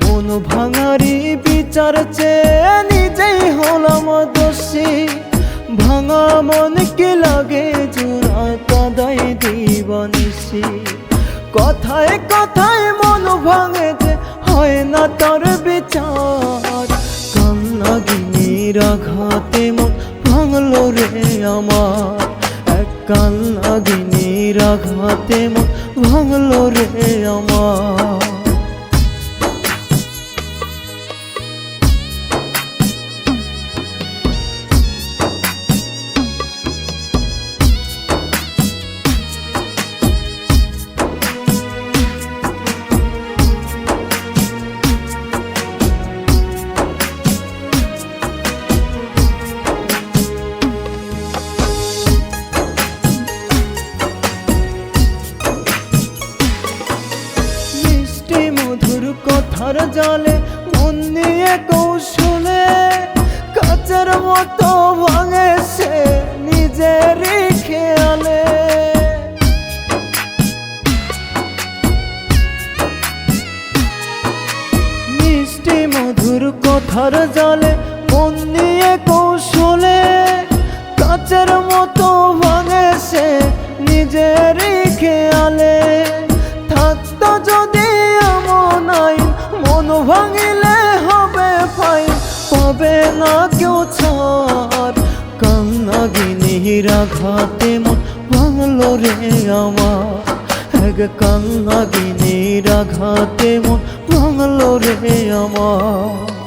মন ভাঙারি বিচার চেয়ে নিজেই হলাম দোষী। ভাঙা মন কি লাগে জোর কাদাই দিবানিসি কথায় কথায় মন ভাঙে যে হয় না তার বিচার। কান্নাগিনীর আঘাতে মন ভাঙলো রে আমার। এক কান্নাগিনীর আঘাতে মন ভাঙলো রে আমার। কথার জালে, মন নিয়ে কৌশলে, কাচের মতো ভাঙে সে নিজেরই খেয়ালে। থাকতো যদি এমন মন ভাঙিলে হবে ফাইন। পাবে না কেউ ছাড় কান্নাগিনীর আঘাতে মন ভাঙলো রে আমার। এক কান্নাগিনীর আঘাতে মন ভাঙলো রে আমার।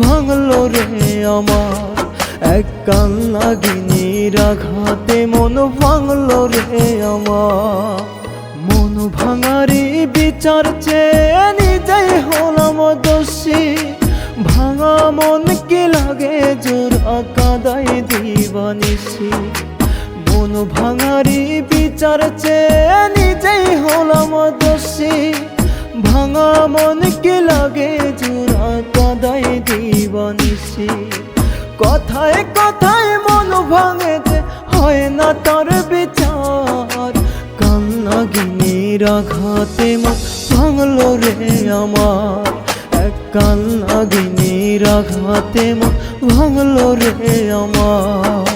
ভাঙলো রে আমার এক কান লাগিনীর আঘাতে মন ভাঙলো রে আমার। মন ভাঙারি বিচার চেয়ে নিজেই হলাম দোষী। ভাঙা মন কি লাগে জোর কাদাই দিবানিসি মন ভাঙারি বিচার চেয়ে নিজেই হলাম দোষী। ভাঙা মনকে লাগে জোর কাদাই দিবানিসি কথায় কথায় মন ভাঙে যে হয় না তার বিচার। কান্নাগিনীর আঘাতে মন ভাঙলো রে আমার। এক কান্নাগিনীর আঘাতে মন ভাঙলো রে আমার।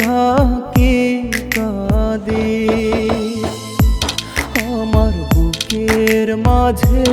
একাকি কাঁদে। আমার বুকের মাঝে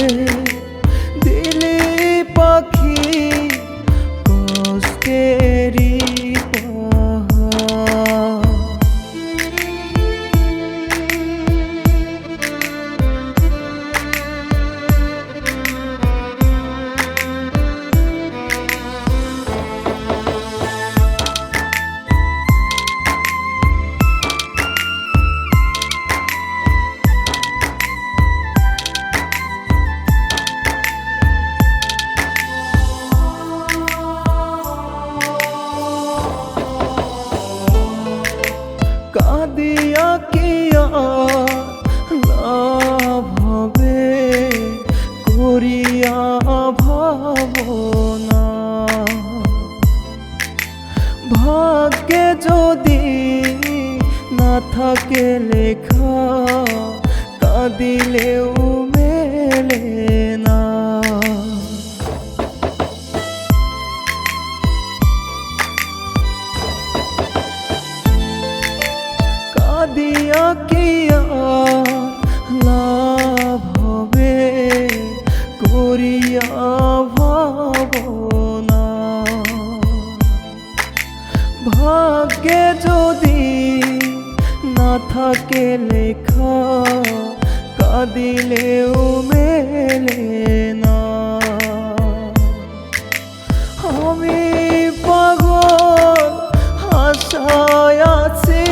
আশায় আছি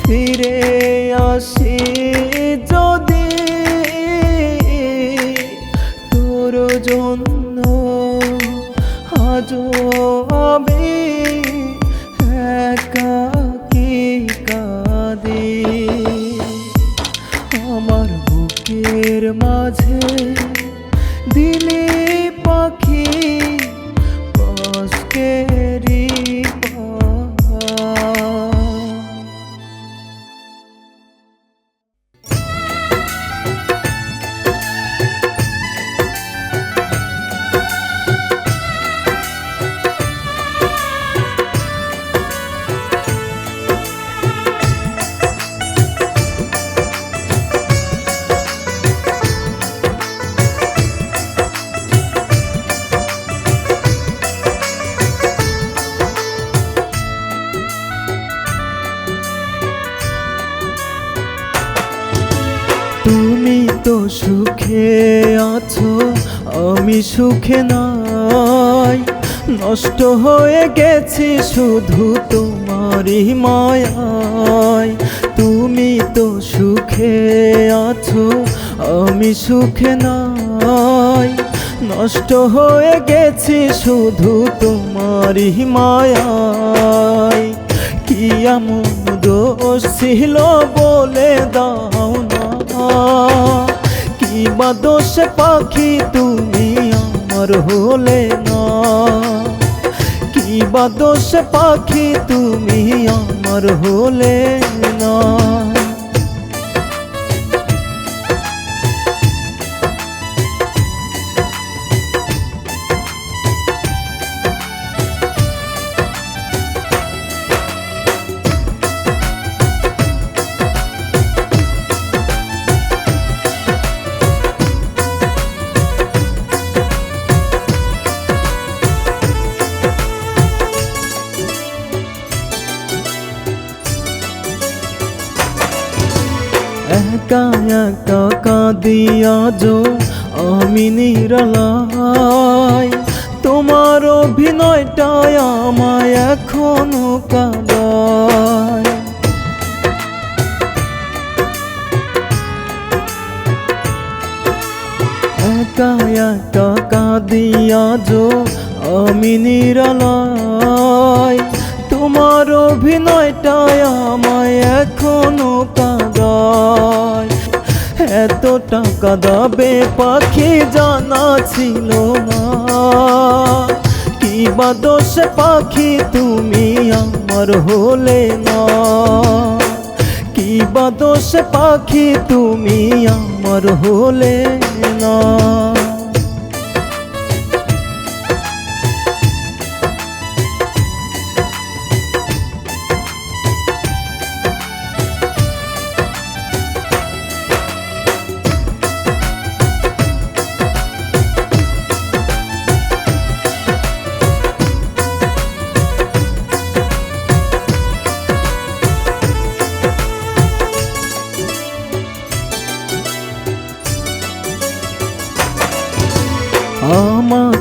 ফিরে আসি সুখে নাই নষ্ট হয়ে গেছি শুধু তোমারই মায়ায়। তুমি তো সুখে আছো, আমি সুখে নয়। নষ্ট হয়ে গেছি শুধু তোমারই মায়ায়। কি এমন দোষ ছিল বলে দাও না। কি বা দোষ পাখি তুমি আমার হলে না। কি বা দোষ পাখি তুমি আমার হলে না। একা একা কাঁদিয়া যো আমি নিরালায়। তোমার অভিনয়টাই আমায় এখনও কাঁদায়। একা একা কাঁদিয়া যো আমি নিরালায়। তোমার অভিনয়টাই আমায় এখনও কাঁদায়। এত টাকা দাবে পাখি জানা ছিল না। কি বা দোষ পাখি তুমি আমার হলে না। কি বা দোষ পাখি তুমি আমার হলে না।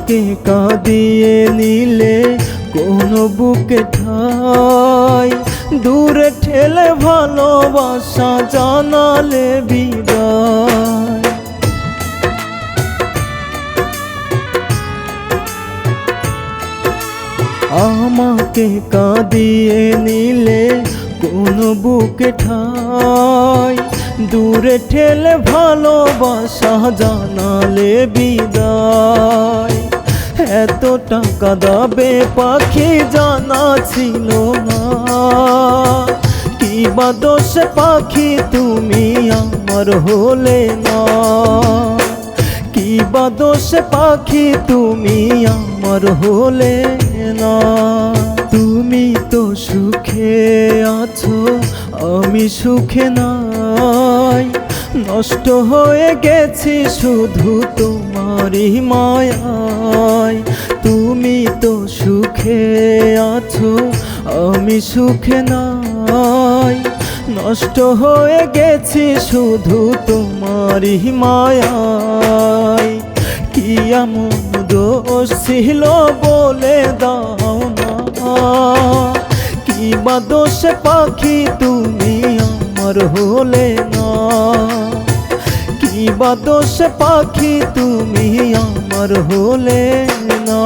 আমাকে কাঁদিয়ে নিলে কোন বুকে ঠাই? দূরে ঠেলে ভালোবাসা জানালে বিদায়। আমাকে কাঁদিয়ে নিলে কোন বুকে ঠাই? দূরে ঠেলে ভালোবাসা জানালে বিদায়। এত টাকা দাবে পাখি জানা ছিল না। কি বা দোষ পাখি তুমি আমার হলে না। কি বা দোষ পাখি তুমি আমার হলে না। তুমি তো সুখে আছো, আমি সুখে নাই। নষ্ট হয়ে গেছি শুধু তোমারই মায়ায়। তুমি তো সুখে আছো, আমি সুখে নাই। নষ্ট হয়ে গেছি শুধু তোমারই মায়ায়। কি এমন দোষ ছিল বলে দাও না। কি বা দোষ পাখি তুমি আমার হলে না। কি বা দোষ পাখি তুমি আমার হলে না।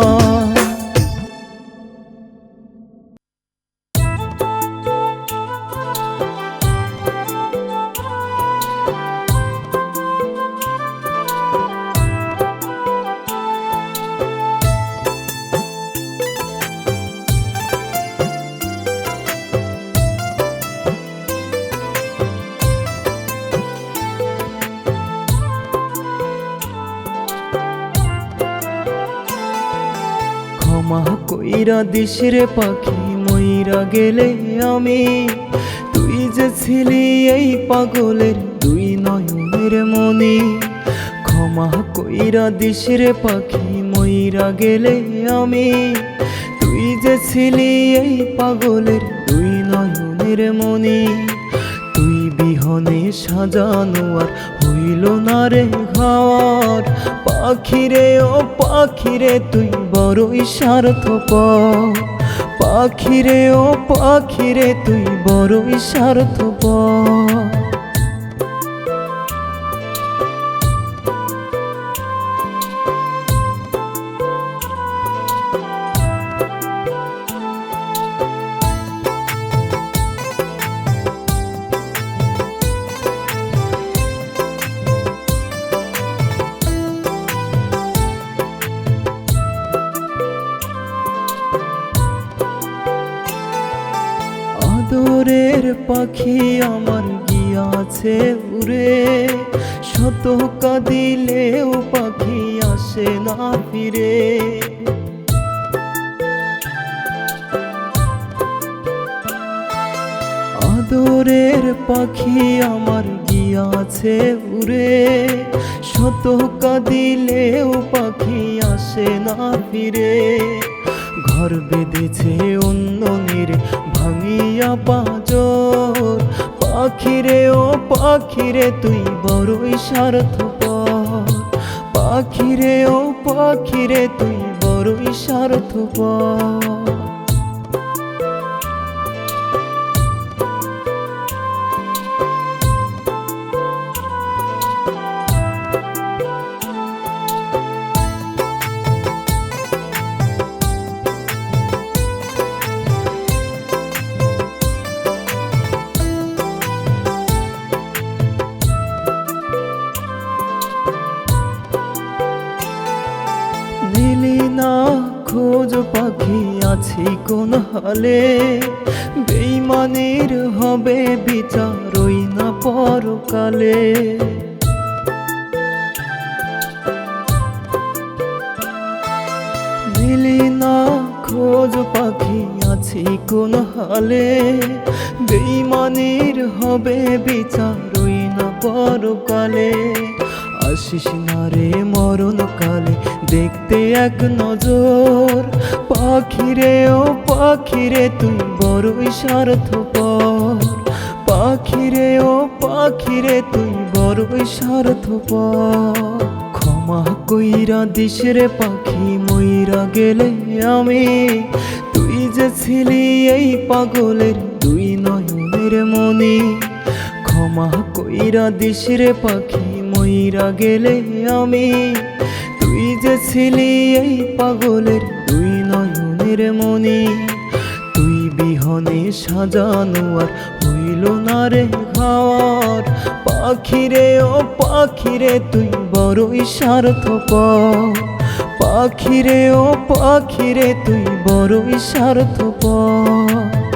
কইরা দিশরে পাখি মইরা গেলে আমি। তুই যে ছিলি এই পাগলের দুই নয়নের মনি ক্ষমা কইরা দিশরে পাখি মইরা গেলে আমি। তুই যে ছিলি এই পাগলের দুই নয়নের মনি তুই বিহ বিহনে সাজানো আর হইল না রে ঘর। পাখিরে ও পাখিরে তুই বড়ই স্বার্থপর। পাখিরে ও পাখিরে তুই বড়ই স্বার্থপর। পাখি আমার গিয়াছে উড়ে? শত কাঁদিলেও পাখি আসে না ফিরে। আদরের পাখি আমার গিয়াছে উড়ে? শত কাঁদিলেও পাখি আসে না ফিরে। ঘর বেঁধেছে অন্য নীর ভাঙিয়া পাজর। পাখিরে ও পাখিরে তুই বড়ই স্বার্থপর। পাখিরে ও পাখিরে তুই বড়ই স্বার্থপর। হালে বেইমানের হবে বিচারই না পরকালে। দিলি না খোঁজ পাখি আছি কোন হালে বেইমানের হবে বিচারই না পরকালে। আসিস না রে মরণ কালে দেখতে এক নজর। পাখিরে ও পাখিরে তুই বড়ই স্বার্থপর। পাখিরে ও পাখিরে তুই বড়ই স্বার্থপর। ক্ষমা কইরা দিস রে পাখি ময়রা গেলে আমি। তুই যে ছিলি এই পাগলের দুই নয়নের মনি ক্ষমা কইরা দিস রে পাখি ময়রা গেলে আমি। তুই যে ছিলি এই পাগলের দুই নয়নের মনি তুই বিহনে সাজানো আর হইল না রে ঘর। পাখিরে ও পাখিরে তুই বড়ই স্বার্থপর। পাখিরে ও পাখিরে তুই বড়ই স্বার্থপর।